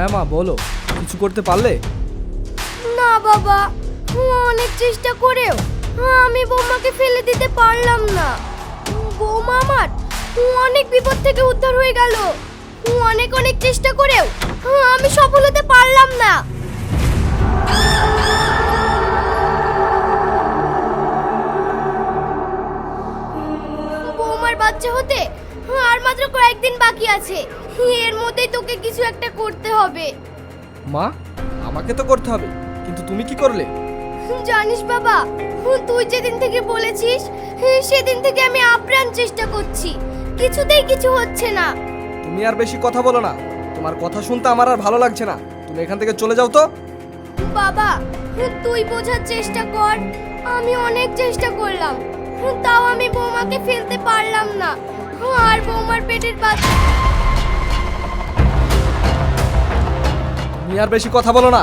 হ্যাঁ মা, বলো। কিছু করতে পারলে? না বাবা অনেক চেষ্টা করেও আমি বৌমাকে ফেলে দিতে পারলাম না। বৌমা আমার অনেক বিপদ থেকে উদ্ধার হয়ে গেল। অনেক অনেক চেষ্টা করেও আমি সফল হতে পারলাম না। বৌমার বাচ্চা হতে আর মাত্র কয়েকদিন বাকি আছে। এর মধ্যেই তোকে কিছু একটা করতে হবে। মা আমাকে তো করতে হবে কিন্তু তুমি কি করলে? জানিস বাবা তুই যেদিন থেকে বলেছিস সেদিন থেকে আমি আপ্রাণ চেষ্টা করছি। কিছুতেই কিছু হচ্ছে না। তুমি আর বেশি কথা বলো না। তোমার কথা শুনতে আমার আর ভালো লাগছে না। তুমি এখান থেকে চলে যাও তো। বাবা তুই বোঝার চেষ্টা কর। আমি অনেক চেষ্টা করলাম। তাও আমি বৌমাকে ফেলতে পারলাম না। আর বৌমার পেটের বাচ্চা তুমি আর বেশি কথা বলো না।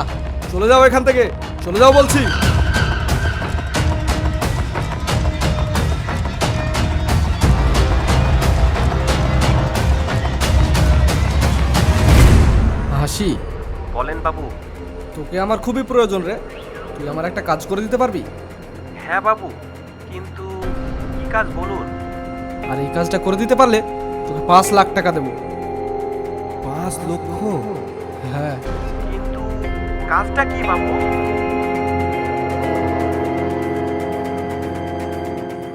চলে যাও এখান থেকে। চলে যাও বলছি। হাসি বলেন বাবু। তোকে আমার খুবই প্রয়োজন রে। তুই আমার একটা কাজ করে দিতে পারবি? হ্যাঁ বাবু কিন্তু কি কাজ বলুন? আর এই কাজটা করে দিতে পারলে তোকে পাঁচ লাখ টাকা দেবো। পাঁচ লক্ষ? হ্যাঁ। কাজটা কি বাবু?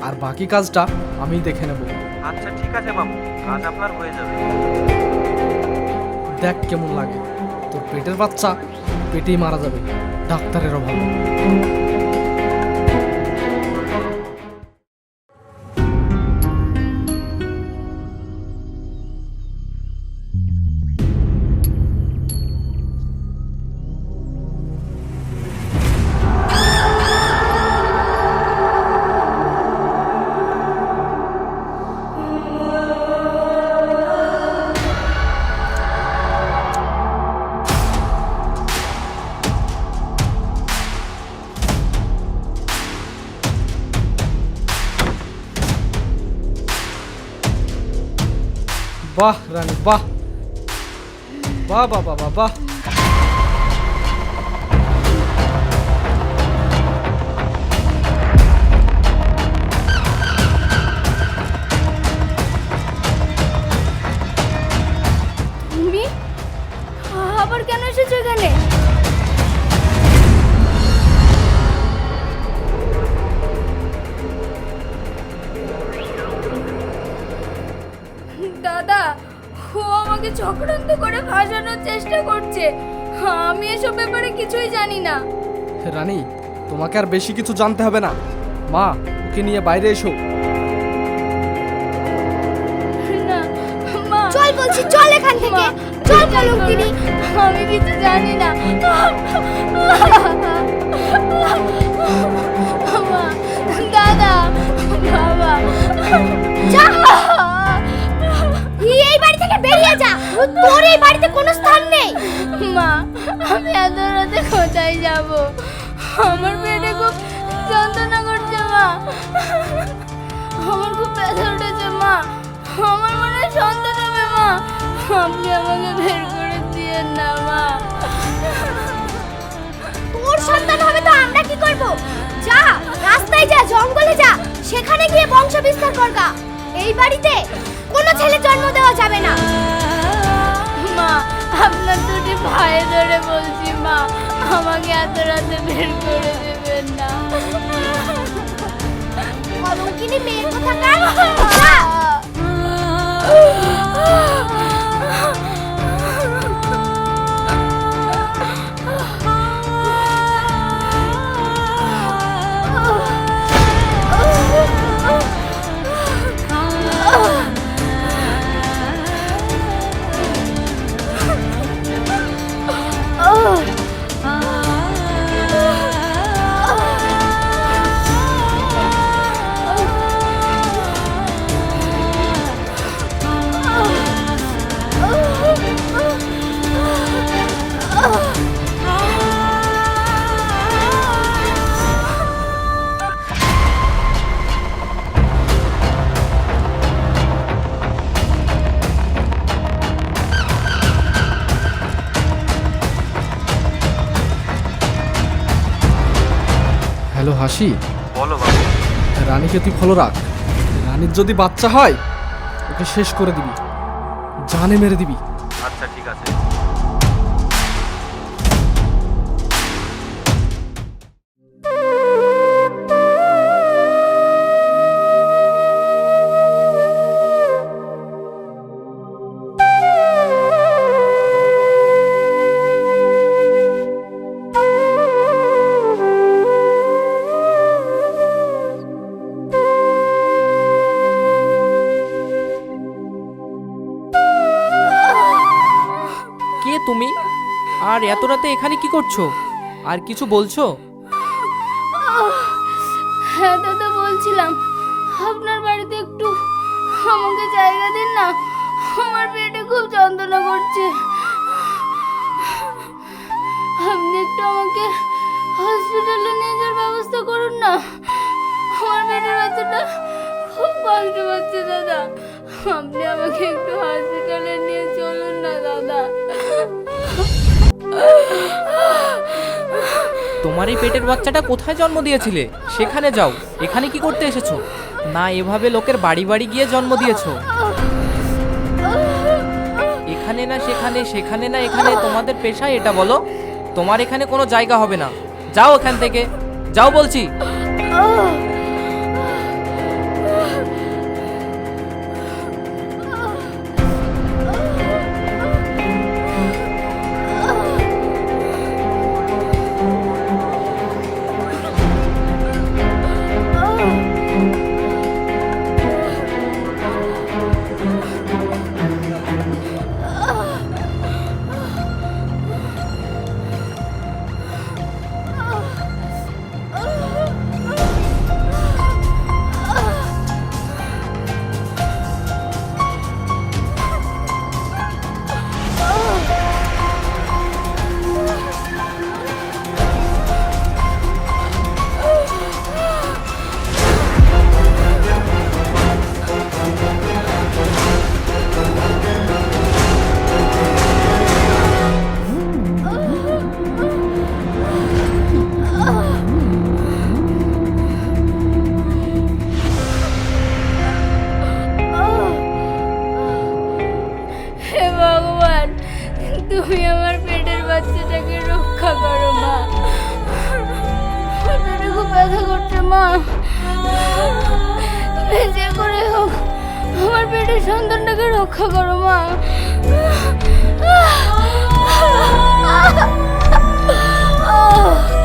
আর বাকি কাজটা আমি দেখে নেব। আচ্ছা ঠিক আছে বাবু। কাজ আপনার হয়ে যাবে। দেখ কেমন লাগে। তোর পেটের বাচ্চা পেটেই মারা যাবে। ডাক্তারের অভাবে। বাহ। রানী বাহ বাহ বাহ বাহ। বাহ আবার কেন এসেছ এখানে? চক্রান্ত করে ফাঁসানোর চেষ্টা করছে আমি এসব ব্যাপারে কিছুই জানি না রানী তোমাকে আর বেশি কিছু জানতে হবে না মা ওকে নিয়ে বাইরে এসো না মা চল বলছি চল এখান থেকে চল কলঙ্কিনী আমি কিছু জানি না মা, দাদা বাবা যা বেরিয়ে যা তোর এই বাড়িতে কোনো স্থান নেই। মা আমি এত রাতে কোথায় যাব? আমার পেটে খুব যন্ত্রণা করছে মা। আমার খুব ব্যথা উঠেছে মা। আমার মনে সন্তান হবে মা। আপনি আমাকে বের করে দিয়েন না মা। তোর সন্তান হবে তো আমরা কি করব? যা রাস্তায় যা জঙ্গলে যা সেখানে গিয়ে বংশ বিস্তার করগা এই বাড়িতে কোনো ছেলে জন্ম দেওয়া যাবে না। মা আপনার দুটি ভাই ধরে বলছি মা আমাকে এত রাতে বের করে দেবেন না। কলঙ্কিনী মেয়ের কথা কার? হাসি? বলো বাবু। রানীকে তুই ফলো রাখ রানীর যদি বাচ্চা হয় ওকে শেষ করে দিবি। জানে মেরে দিবি। তুমি? আর এত রাতে এখানে কি করছ? আর কিছু বলছো? হ্যাঁ দাদা বলছিলাম। আপনার বাড়িতে একটু আমাকে জায়গা দিন না। আমার পেটে খুব যন্ত্রণা করছে। আপনি একটু আমাকে হসপিটালে নিয়ে যাওয়ার ব্যবস্থা করুন না। আমার পেটের বাচ্চাটা খুব কষ্ট পাচ্ছে দাদা। আপনি আমাকে একটু হসপিটালে নিয়ে চলুন না, দাদা। তোমার এই পেটের বাচ্চাটা কোথায় জন্ম দিয়েছিলে? সেখানে যাও। এখানে কি করতে এসেছ? না, এভাবে লোকের বাড়ি বাড়ি গিয়ে জন্ম দিয়েছ। এখানে না, সেখানে সেখানে না, এখানে তোমাদের পেশা এটা বলো। তোমার এখানে কোনো জায়গা হবে না। যাও এখান থেকে। যাও বলছি। যে করে হোক আমার পেটের সন্তানটাকে রক্ষা করো মা এই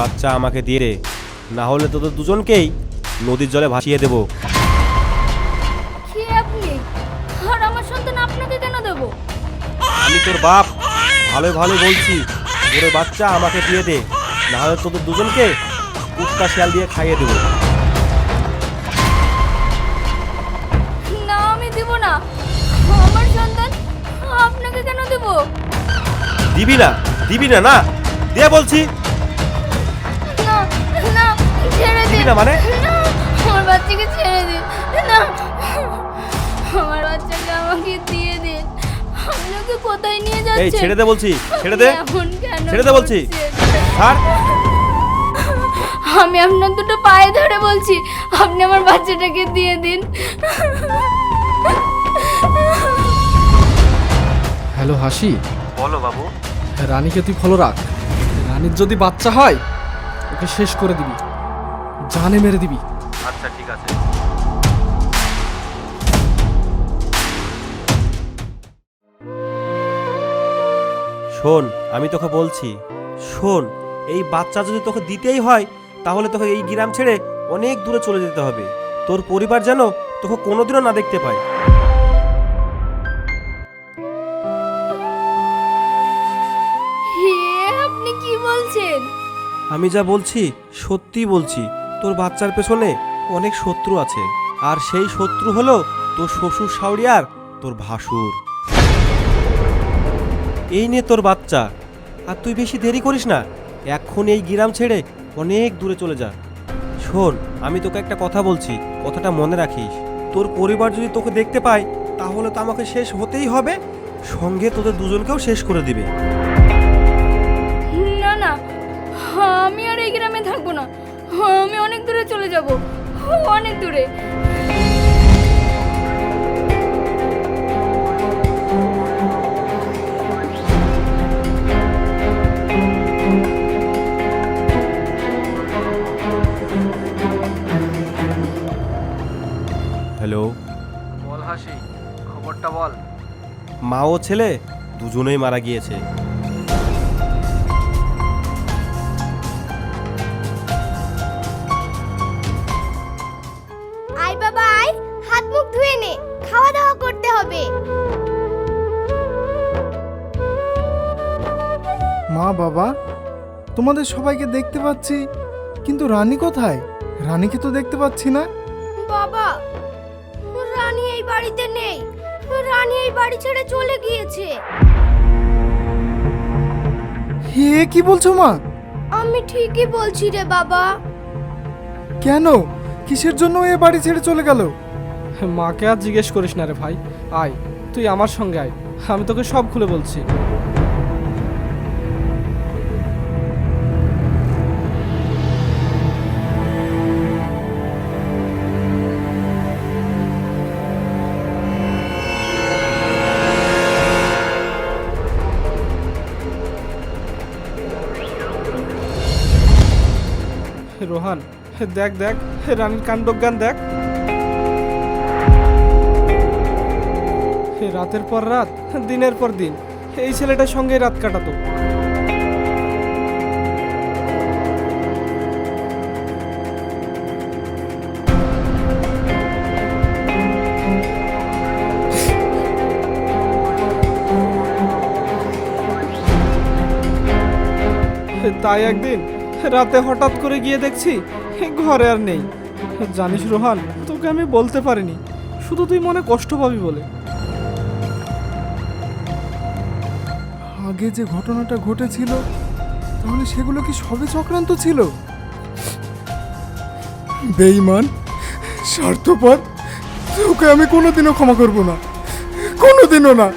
বাচ্চা আমাকে দিয়ে দে। না হলে তোদের দুজনকেই নদীর জলে ভাসিয়ে দেব। আমি তোর বাপ। ভালো ভালো বলছি। ওরে বাচ্চা আমাকে দিয়ে দে। না হলে তোদের দুজনকে কুত্তা শিয়াল দিয়ে খাইয়ে দেবো? দিবি না দিবি না না। দে বলছি। না মানে? আমার বাচ্চাকে ছেড়ে দিন। না আমার বাচ্চাকে আমাকে দিয়ে দিন। আমি ওকে কোথায় নিয়ে যাচ্ছেন? এই ছেড়ে দে বলছি ছেড়ে দে। এমন কেন ছেড়ে দে বলছি। ছাড়। আমি আপনার দুটো পায়ে ধরে বলছি আপনি আমার বাচ্চাটাকে দিয়ে দিন। হ্যালো হাসি। বলো বাবু। রানীকে তুই ফলো রাখ। রানীর যদি বাচ্চা হয় ওকে শেষ করে দিবি। জানে মেরে দিবি। আচ্ছা ঠিক আছে। শোন আমি তোকে বলছি শোন এই বাচ্চা যদি তোকে দিতেই হয় তাহলে তোকে এই গ্রাম ছেড়ে অনেক দূরে চলে যেতে হবে। তোর পরিবার যেন তোকে কোনোদিনও না দেখতে পায়। আপনি কি বলছেন? আমি যা বলছি সত্যি বলছি। তোর বাচ্চার পেছনে অনেক শত্রু আছে, আর সেই শত্রু হলো তোর শ্বশুর শাওরিয়ার তোর ভাসুর। এই নে তোর বাচ্চা, আর তুই বেশি দেরি করিস না, এখন এই গ্রাম ছেড়ে অনেক দূরে চলে যা। শোন, আমি তোকে একটা কথা বলছি, কথাটা মনে রাখিস। তোর পরিবার যদি তোকে দেখতে পায়, তাহলে তো আমাকে শেষ হতেই হবে, সঙ্গে তোদের দুজনকেও শেষ করে দিবে। না না, আমি আর এই গ্রামে থাকব না। আমি অনেক দূরে চলে যাব। অনেক দূরে। হ্যালো। বল হাসি খবরটা বল। মা ও ছেলে দুজনেই মারা গিয়েছে। হবে। মা বাবা তোমাদের সবাইকে দেখতে পাচ্ছি কিন্তু রানী কোথায়? রানীকে তো দেখতে পাচ্ছি না। বাবা রানী এই বাড়িতে নেই। রানী এই বাড়ি ছেড়ে চলে গিয়েছে। হে কি বলছো মা? আমি ঠিকই বলছি রে বাবা। কেন? কিসের জন্য এ বাড়ি ছেড়ে চলে গেল? মাকে আর জিজ্ঞেস করিস না রে ভাই। আয়, তুই আমার সঙ্গে আয়, আমি তোকে সব খুলে বলছি। রোহান দেখ দেখ রানীর কাণ্ডজ্ঞান দেখ। রাতের পর রাত, দিনের পর দিন, এই ছেলেটার সঙ্গে রাত কাটাতো। তাই একদিন রাতে হঠাৎ করে গিয়ে দেখছি ঘরে আর নেই। জানিস রোহান, তোকে আমি বলতে পারিনি। শুধু তুই মনে কষ্ট পাবি বলে। আগে যে ঘটনাটা ঘটেছিল, তাহলে সেগুলো কি সবে চক্রান্ত ছিল? বেঈমান, স্বার্থপর, তোকে আমি কোনোদিনও ক্ষমা করব না। কোনোদিনও না।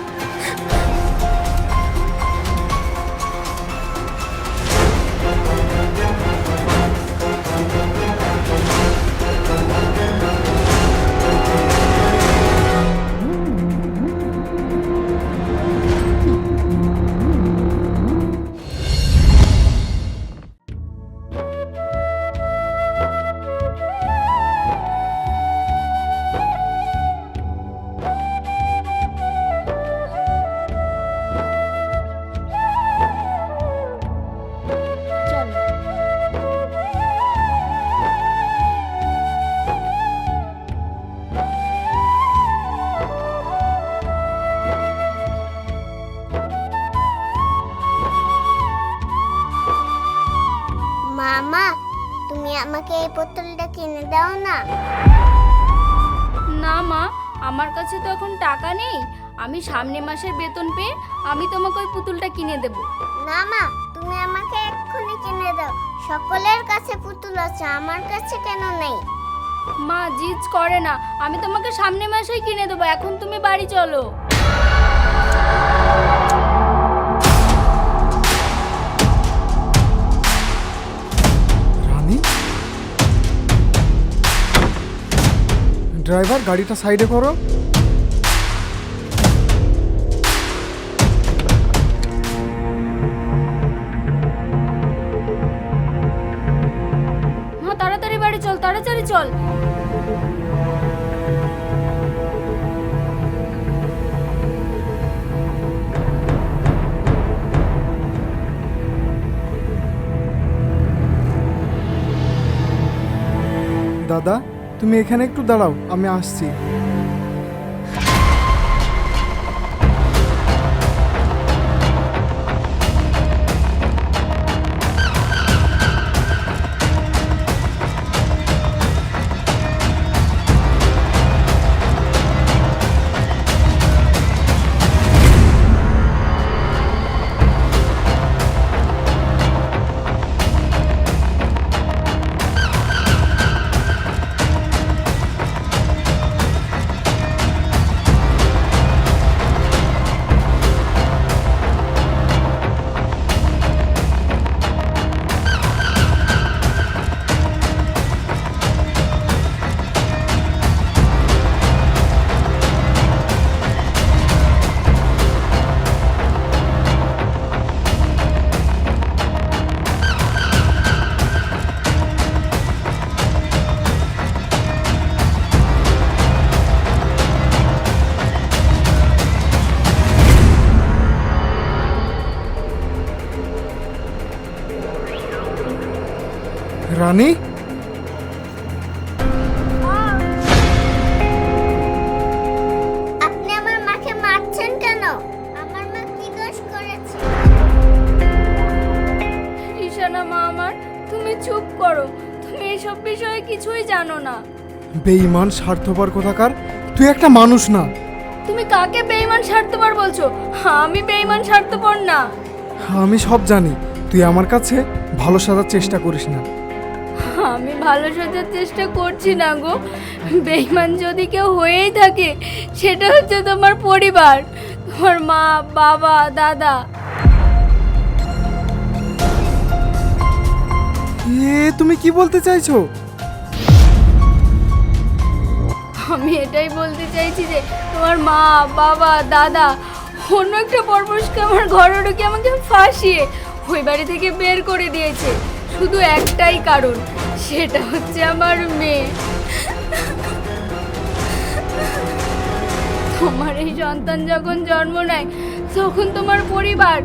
সামনে মাসের বেতন পেয়ে আমি তোমাকে ওই পুতুলটা কিনে দেব। না মা তুমি আমাকে এক্ষুনি কিনে দাও। সকলের কাছে পুতুল আছে আমার কাছে কেন নেই? মা জিজ করে না। আমি তোমাকে সামনে মাসেই কিনে দেবো এখন তুমি বাড়ি চলো। রানী? ড্রাইভার গাড়িটা সাইডে করো। তুমি এখানে একটু দাঁড়াও আমি আসছি। কিছুই জানো না। বেঈমান স্বার্থপর কোথাকার? তুই একটা মানুষ না। তুমি কাকে বেইমান স্বার্থপর বলছো? আমি বেঈমান স্বার্থপর না। আমি সব জানি। তুই আমার কাছে ভালো সাজার চেষ্টা করিস না। আমি ভালো সাজার চেষ্টা করছি না গো। বেইমান যদি কেউ হয়েই থাকে সেটা হচ্ছে তোমার পরিবার তোমার মা বাবা দাদা। এ তুমি কি বলতে চাইছো? আমি এটাই বলতে চাইছি যে তোমার মা, বাবা, দাদা, অন্য একটা পরপুরুষকে আমার ঘরে ঢুকে আমাকে ফাঁসিয়ে ওই বাড়ি থেকে বের করে দিয়েছে। শুধু একটাই কারণ, সেটা হচ্ছে আমার মেয়ে। তোমার এই সন্তান যখন জন্ম নেয়, তখন তোমার পরিবার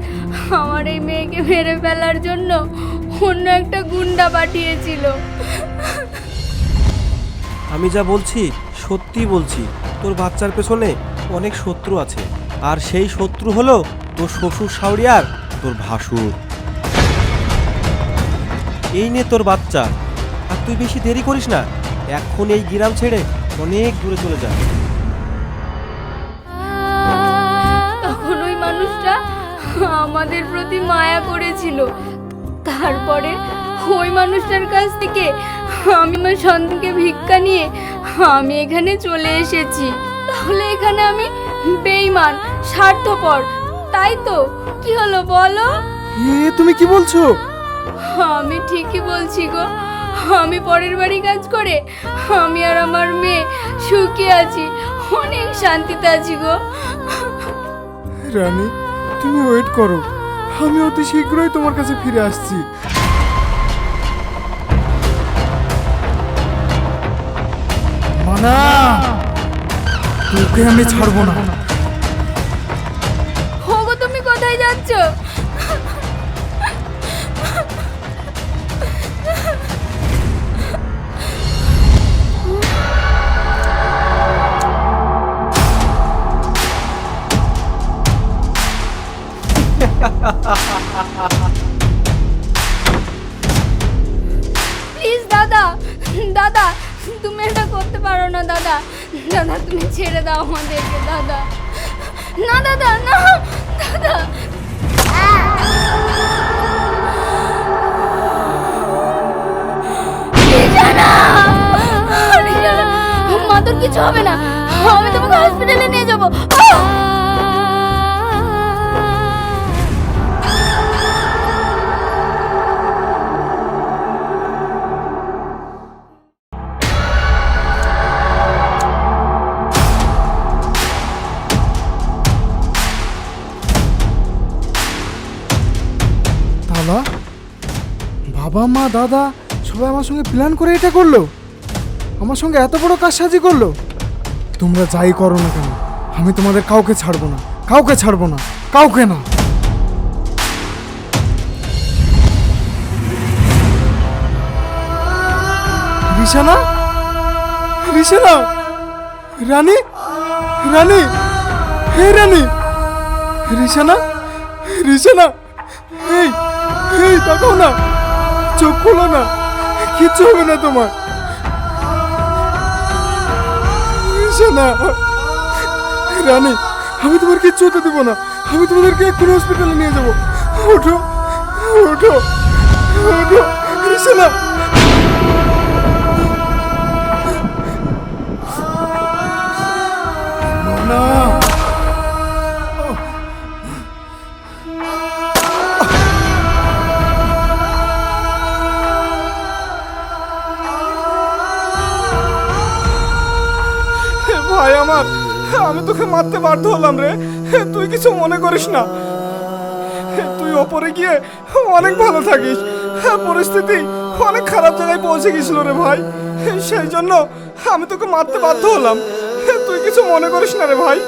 আমার এই মেয়েকে মেরে ফেলার জন্য অন্য একটা গুন্ডা পাঠিয়েছিল। আমি যা বলছি সত্যি বলছি, তোর বাচ্চার পেছনে অনেক শত্রু আছে। আর সেই শত্রু হলো তোর শ্বশুর শাওরিয়ার তোর ভাসুর। এই নে তোর বাচ্চা। আর তুই বেশি দেরি করিস না। এখন এই গ্রাম ছেড়ে অনেক দূরে চলে যা। তখন ওই মানুষটা আমাদের প্রতি মায়া করেছিল। তারপরে ওই মানুষটার কাছ থেকে আমি আমার সন্তানকে ভিক্ষা নিয়ে আমি এখানে চলে এসেছি। তাহলে এখানে আমি বেইমান স্বার্থপর তাই তো? কি হলো বলো? এ তুমি কি বলছো? আমি ঠিকই বলছি গো। আমি পরের বাড়ি কাজ করে আমি আর আমার মেয়ে সুখে আছি অনেক শান্তিতে আছি গো। রানী তুমি ওয়েট করো। আমি অতি শীঘ্রই তোমার কাছে ফিরে আসছি। মানা তোকে আমি ছাড়বো না। হোগো তুমি কোথায় যাচ্ছ? প্লিজ দাদা দাদা এটা করতে পারো না, দাদা। দাদা, তুমি ছেড়ে দাও আমাদেরকে, দাদা। না দাদা না, দাদা। কিছু হবে না। আমি তোমাকে হসপিটালে নিয়ে যাব। দাদা, সবাই আমার সঙ্গে প্ল্যান করে এটা করল। আমার সঙ্গে এত বড় কাজ সাজি করল। তোমরা যাই করো না কেন, আমি তোমাদের কাউকে ছাড়বো না, কাউকে ছাড়বো না, কাউকে না। রিসানা? রিসানা? রানী? রানী? হে রানী! রিসানা? রিসানা? এই এই, তাকাও না। চোখ খোলো না। কিচ্ছু হবে না তোমার। রিসানা রানী, আমি তোমার কিচ্ছু হতে দেবো না। আমি তোমাদেরকে এক্ষুনি হসপিটালে নিয়ে যাব। ওঠো ওঠো ওঠো। না। ভাই আমার, আমি তোকে মারতে বাধ্য হলাম রে। তুই কিছু মনে করিস না। তুই ওপরে গিয়ে অনেক ভালো থাকিস। পরিস্থিতি অনেক খারাপ জায়গায় পৌঁছে গেছিল রে ভাই। সেই জন্য আমি তোকে মারতে বাধ্য হলাম। তুই কিছু মনে করিস না রে ভাই।